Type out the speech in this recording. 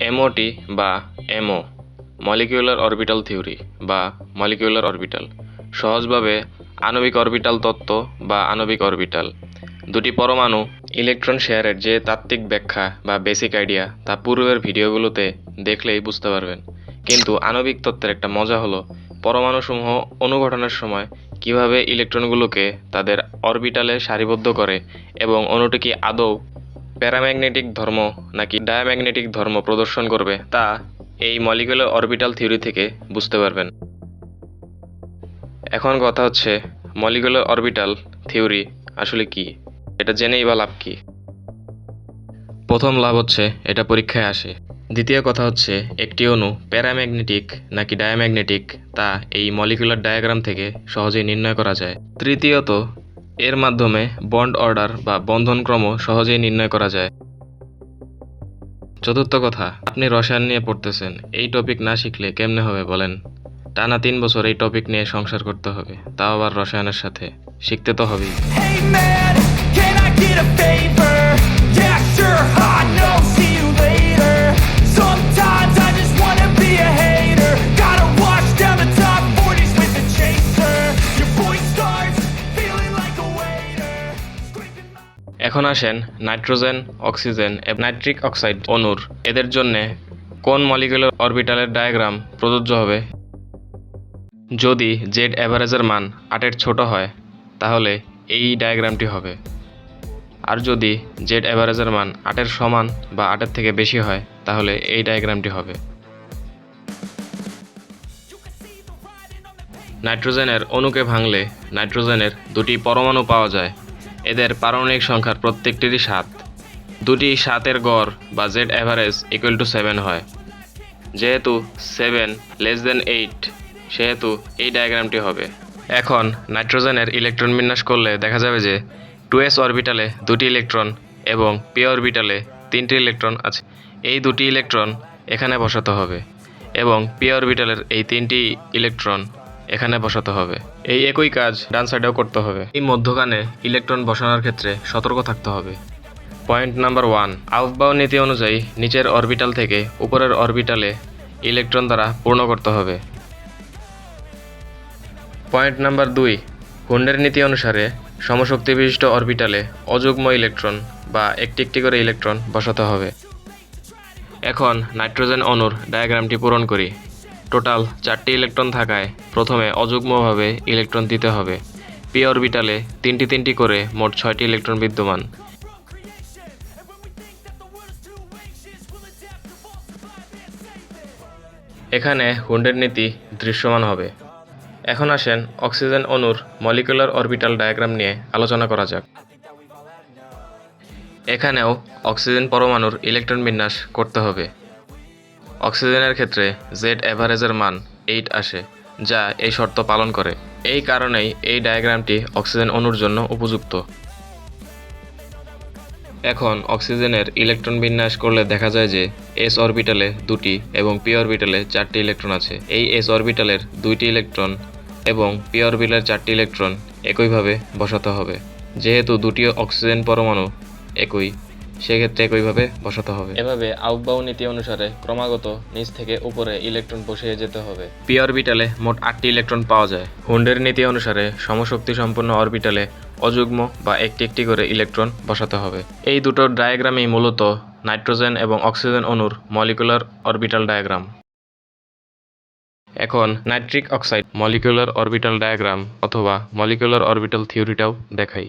MOT বা MO molecular orbital theory বা molecular orbital সহজভাবে আণবিক অরবিটাল তত্ত্ব বা আণবিক অরবিটাল দুটি পরমাণু ইলেকট্রন শেয়ারের যে তাত্ত্বিক ব্যাখ্যা বা বেসিক আইডিয়া তা পূর্বের ভিডিওগুলোতে দেখলেই বুঝতে পারবেন। কিন্তু আণবিক তত্ত্বের একটা মজা হলো, পরমাণুসমূহ অনুঘটনের সময় কীভাবে ইলেকট্রনগুলোকে তাদের অরবিটালে সারিবদ্ধ করে এবং অণুটি কি আদৌ প্যারাম্যাগনেটিক ধর্ম নাকি ডায়াম্যাগনেটিক ধর্ম প্রদর্শন করবে তা এই মলিকুলার অরবিটাল থিওরি থেকে বুঝতে পারবেন। এখন কথা হচ্ছে মলিকুলার অরবিটাল থিওরি আসলে কি? এটা জেনেই বা লাভ কি? প্রথম লাভ হচ্ছে, এটা পরীক্ষায় আসে। দ্বিতীয় কথা হচ্ছে, একটি অণু প্যারাম্যাগনেটিক নাকি ডায়াম্যাগনেটিক তা এই মলিকুলার ডায়াগ্রাম থেকে সহজেই নির্ণয় করা যায়। তৃতীয়ত এর মাধ্যমে বন্ড অর্ডার বা বন্ধন ক্রম সহজেই নির্ণয় করা যায়। চতুর্থ কথা, আপনি রসায়ন নিয়ে পড়তেছেন। এই টপিক না শিখলে কেমনে হবে বলেন? টানা তিন বছর এই টপিক নিয়ে সংসার করতে হবে, তাও আবার রসায়নের সাথে। শিখতে তো হবেই। এখন আসেন নাইট্রোজেন, অক্সিজেন, এবং নাইট্রিক অক্সাইড অণুর। এদের জন্যে কোন মলিকুলার অরবিটালের ডায়াগ্রাম প্রযোজ্য হবে? যদি জেড অ্যাভারেজের মান আটের ছোট হয়, তাহলে এই ডায়াগ্রামটি হবে। আর যদি জেড অ্যাভারেজের মান আটের সমান বা আটের থেকে বেশি হয়, তাহলে এই ডায়াগ্রামটি হবে। নাইট্রোজেনের অণুকে ভাঙলে নাইট্রোজেনের দুটি পরমাণু পাওয়া যায়। এদের পারমাণবিক সংখ্যার প্রত্যেকটিরই সাত। দুটি সাতের গড় বা Z average equal to seven হয়। যেহেতু সেভেন লেস দেন এইট সেহেতু এই ডায়াগ্রামটি হবে। এখন নাইট্রোজেনের ইলেকট্রন বিন্যাস করলে দেখা যাবে যে টু এস অরবিটালে দুটি ইলেকট্রন এবং পি অরবিটালে তিনটি ইলেকট্রন আছে। এই দুটি ইলেকট্রন এখানে বসাতে হবে এবং পি অরবিটালের এই তিনটি ইলেকট্রন এখানে বসাতে হবে। এই একই কাজ ডান সাইডেও করতে হবে। এই মধ্যখানে ইলেকট্রন বসানোর ক্ষেত্রে সতর্ক থাকতে হবে। পয়েন্ট নাম্বার ওয়ান আউফবাউ নীতি অনুযায়ী নিচের অরবিটাল থেকে উপরের অরবিটালে ইলেকট্রন দ্বারা পূর্ণ করতে হবে। পয়েন্ট নাম্বার দুই, হুন্ডের নীতি অনুসারে সমশক্তি বিশিষ্ট অরবিটালে অযুগ্ম ইলেকট্রন বা একটি একটি করে ইলেকট্রন বসাতে হবে। এখন নাইট্রোজেন অণুর ডায়াগ্রামটি পূরণ করি। টোটাল চারটি ইলেকট্রন থাকায় প্রথমে অযুগ্মভাবে ইলেকট্রন দিতে হবে। পি অরবিটালে তিনটি তিনটি করে মোট ছয়টি ইলেকট্রন বিদ্যমান। এখানে হুন্ডের নীতি দৃশ্যমান হবে। এখন আসেন অক্সিজেন অণুর মলিকুলার অরবিটাল ডায়াগ্রাম নিয়ে আলোচনা করা যাক। এখানেও অক্সিজেন পরমাণুর ইলেকট্রন বিন্যাস করতে হবে। অক্সিজেনের ক্ষেত্রে জেড অ্যাভারেজের মান এইট আসে, যা এই শর্ত পালন করে। এই কারণেই এই ডায়াগ্রামটি অক্সিজেন অণুর জন্য উপযুক্ত। এখন অক্সিজেনের ইলেকট্রন বিন্যাস করলে দেখা যায় যে এস অরবিটালে দুটি এবং পি অরবিটালে চারটি ইলেকট্রন আছে। এই এস অরবিটালের দুইটি ইলেকট্রন এবং পি অরবিটালের চারটি ইলেকট্রন একইভাবে বসাতে হবে। যেহেতু দুটি অক্সিজেন পরমাণু, একই সেক্ষেত্রে একইভাবে বসাতে হবে। এভাবে আউটবাউ নীতি অনুসারে ক্রমাগত নিচ থেকে উপরে ইলেকট্রন বসিয়ে যেতে হবে। পি অরবিটালে মোট আটটি ইলেকট্রন পাওয়া যায়। হুন্ডের নীতি অনুসারে সমশক্তি সম্পন্ন অরবিটালে অযুগ্ম বা একটি একটি করে ইলেকট্রন বসাতে হবে। এই দুটো ডায়াগ্রামই মূলত নাইট্রোজেন এবং অক্সিজেন অণুর মলিকুলার অরবিটাল ডায়াগ্রাম এখন nitric oxide molecular orbital diagram অথবা মলিকুলার অরবিটাল থিওরিটাও দেখাই।